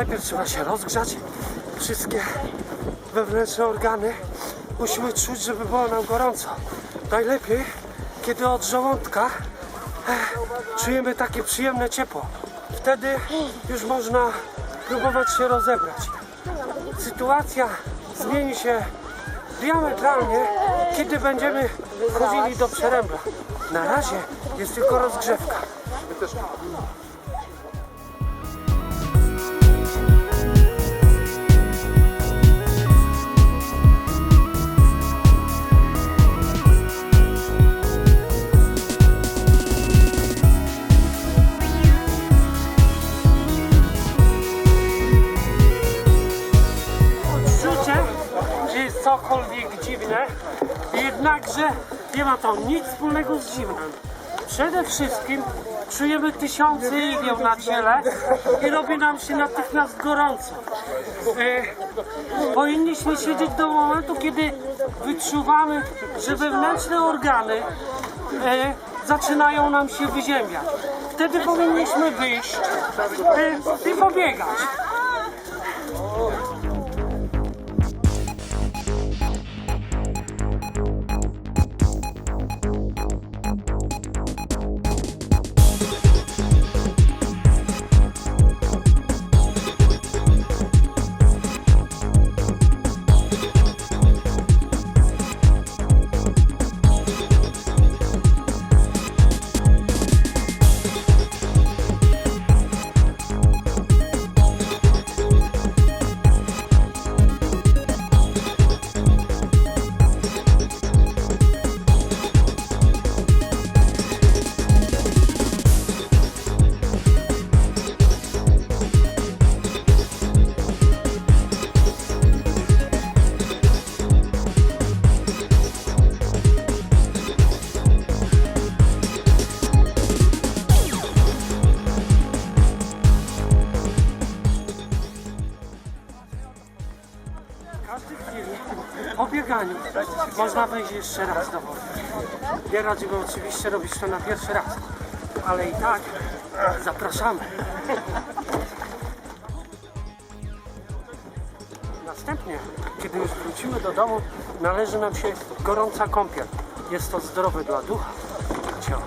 Najpierw trzeba się rozgrzać, wszystkie wewnętrzne organy musimy czuć, żeby było nam gorąco. Najlepiej, kiedy od żołądka eh, czujemy takie przyjemne ciepło. Wtedy już można próbować się rozebrać. Sytuacja zmieni się diametralnie, kiedy będziemy wchodzili do przerębla. Na razie jest tylko rozgrzewka. Cokolwiek dziwne, jednakże nie ma to nic wspólnego z zimnem. Przede wszystkim czujemy tysiące igieł na ciele i robi nam się natychmiast gorąco. E, powinniśmy siedzieć do momentu, kiedy wyczuwamy, że wewnętrzne organy e, zaczynają nam się wyziębiać. Wtedy powinniśmy wyjść e, i pobiegać. Po bieganiu można wejść jeszcze raz do wody. Nie radzimy oczywiście robić to na pierwszy raz, ale i tak zapraszamy. Następnie, kiedy już wrócimy do domu, należy nam się gorąca kąpiel. Jest to zdrowe dla ducha i ciała.